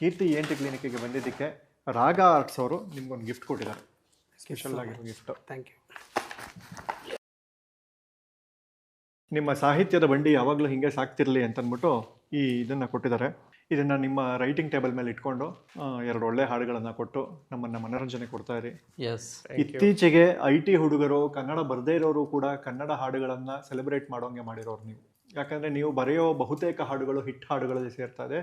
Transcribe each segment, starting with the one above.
ಕೀರ್ತಿ ಎಂಟಿ ಕ್ಲಿನಿಕ್ಗೆ ಬಂದಿದ್ದಕ್ಕೆ ರಾಗ ಆರ್ಟ್ಸ್ ಅವರು ನಿಮ್ಗೊಂದು ಗಿಫ್ಟ್ ಕೊಟ್ಟಿದ್ದಾರೆ. ಸ್ಪೆಷಲ್ ಆಗಿರೋ ಗಿಫ್ಟ್ ಥ್ಯಾಂಕ್ ಯು ನಿಮ್ಮ ಸಾಹಿತ್ಯದ ಬಂಡಿ ಯಾವಾಗಲೂ ಹಿಂಗೆ ಸಾಕ್ತಿರಲಿ ಅಂತಂದ್ಬಿಟ್ಟು ಈ ಇದನ್ನು ಕೊಟ್ಟಿದ್ದಾರೆ. ಇದನ್ನು ನಿಮ್ಮ ರೈಟಿಂಗ್ ಟೇಬಲ್ ಮೇಲೆ ಇಟ್ಕೊಂಡು ಎರಡು ಒಳ್ಳೆ ಹಾಡುಗಳನ್ನು ಕೊಟ್ಟು ನಮ್ಮನ್ನು ಮನೋರಂಜನೆ ಕೊಡ್ತಾ ಇರಿ. ಎಸ್ ಇತ್ತೀಚೆಗೆ ಐ ಟಿ ಹುಡುಗರು ಕನ್ನಡ ಬರದೇ ಇರೋರು ಕೂಡ ಕನ್ನಡ ಹಾಡುಗಳನ್ನು ಸೆಲೆಬ್ರೇಟ್ ಮಾಡೋಂಗೆ ಮಾಡಿರೋರು ನೀವು. ಯಾಕಂದರೆ ನೀವು ಬರೆಯೋ ಬಹುತೇಕ ಹಾಡುಗಳು ಹಿಟ್ ಹಾಡುಗಳಲ್ಲಿ ಸೇರ್ತಾ ಇದೆ.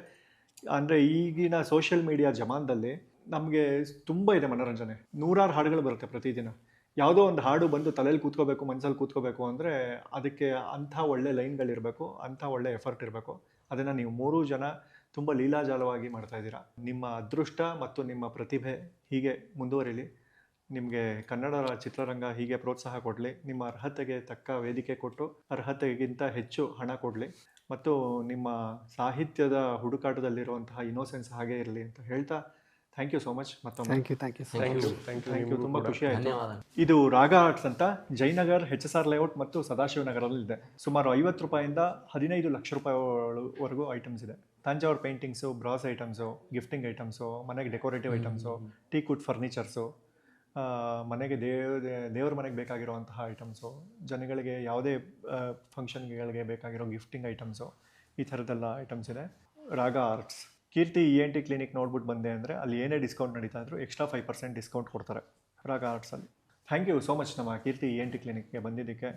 ಅಂದರೆ ಈಗಿನ ಸೋಷಿಯಲ್ ಮೀಡಿಯಾ ಜಮಾನದಲ್ಲಿ ನಮಗೆ ತುಂಬ ಇದೆ ಮನೋರಂಜನೆ. ನೂರಾರು ಹಾಡುಗಳು ಬರುತ್ತೆ ಪ್ರತಿದಿನ. ಯಾವುದೋ ಒಂದು ಹಾಡು ಬಂದು ತಲೆಯಲ್ಲಿ ಕೂತ್ಕೋಬೇಕು ಮನಸ್ಸಲ್ಲಿ ಕೂತ್ಕೋಬೇಕು ಅಂದರೆ ಅದಕ್ಕೆ ಅಂಥ ಒಳ್ಳೆ ಲೈನ್ಗಳಿರಬೇಕು, ಅಂಥ ಒಳ್ಳೆ ಎಫರ್ಟ್ ಇರಬೇಕು. ಅದನ್ನು ನೀವು ಮೂರೂ ಜನ ತುಂಬ ಲೀಲಾಜಾಲವಾಗಿ ಮಾಡ್ತಾ ಇದ್ದೀರಾ. ನಿಮ್ಮ ಅದೃಷ್ಟ ಮತ್ತು ನಿಮ್ಮ ಪ್ರತಿಭೆ ಹೀಗೆ ಮುಂದುವರಿಲಿ. ನಿಮಗೆ ಕನ್ನಡ ಚಿತ್ರರಂಗ ಹೀಗೆ ಪ್ರೋತ್ಸಾಹ ಕೊಡಲಿ. ನಿಮ್ಮ ಅರ್ಹತೆಗೆ ತಕ್ಕ ವೇದಿಕೆ ಕೊಟ್ಟು ಅರ್ಹತೆಗಿಂತ ಹೆಚ್ಚು ಹಣ ಕೊಡಲಿ. ಮತ್ತು ನಿಮ್ಮ ಸಾಹಿತ್ಯದ ಹುಡುಕಾಟದಲ್ಲಿರುವಂತಹ ಇನ್ನೋಸೆನ್ಸ್ ಹಾಗೆ ಇರಲಿ ಅಂತ ಹೇಳ್ತಾ ಥ್ಯಾಂಕ್ ಯು ಸೋ ಮಚ್ ಮತ್ತೊಮ್ಮೆ. Thank you thank you thank you thank you ತುಂಬ ಖುಷಿ ಆಯಿತು. ಇದು ರಾಗ ಆರ್ಟ್ಸ್ ಅಂತ Jayanagar H S R layout ಮತ್ತು ಸದಾಶಿವನಗರಲ್ಲಿ ಇದೆ. ಸುಮಾರು ಐವತ್ತು ರೂಪಾಯಿಂದ ಹದಿನೈದು ಲಕ್ಷ ರೂಪಾಯಿವರೆಗೂ ಐಟಮ್ಸ್ ಇದೆ. Thanjavur paintings brass items gifting items ಮನೆಗೆ decorative items teak wood furnitures ಮನೆಗೆ ದೇವ ದೇವ್ರ ಮನೆಗೆ ಬೇಕಾಗಿರುವಂತಹ ಐಟಮ್ಸು ಜನಗಳಿಗೆ ಯಾವುದೇ ಫಂಕ್ಷನ್ಗಳಿಗೆ ಬೇಕಾಗಿರೋ ಗಿಫ್ಟಿಂಗ್ ಐಟಮ್ಸು ಈ ಥರದ್ದೆಲ್ಲ ಐಟಮ್ಸ್ ಇದೆ. Raga arts Keerthi E N T clinic ನೋಡ್ಬಿಟ್ಟು ಬಂದೆ ಅಂದರೆ ಅಲ್ಲಿ ಏನೇ ಡಿಸ್ಕೌಂಟ್ ನಡೀತಾ ಇದ್ರು ಎಕ್ಸ್ಟ್ರಾ ಫೈವ್ ಪರ್ಸೆಂಟ್ ಡಿಸ್ಕೌಂಟ್ ಕೊಡ್ತಾರೆ ರಾಗ ಆರ್ಟ್ಸಲ್ಲಿ ಥ್ಯಾಂಕ್ ಯು ಸೋ ಮಚ್ ನಮ್ಮ ಕೀರ್ತಿ ಇ ಎನ್ ಟಿ ಕ್ಲಿನಿಕ್ಗೆ ಬಂದಿದ್ದಕ್ಕೆ.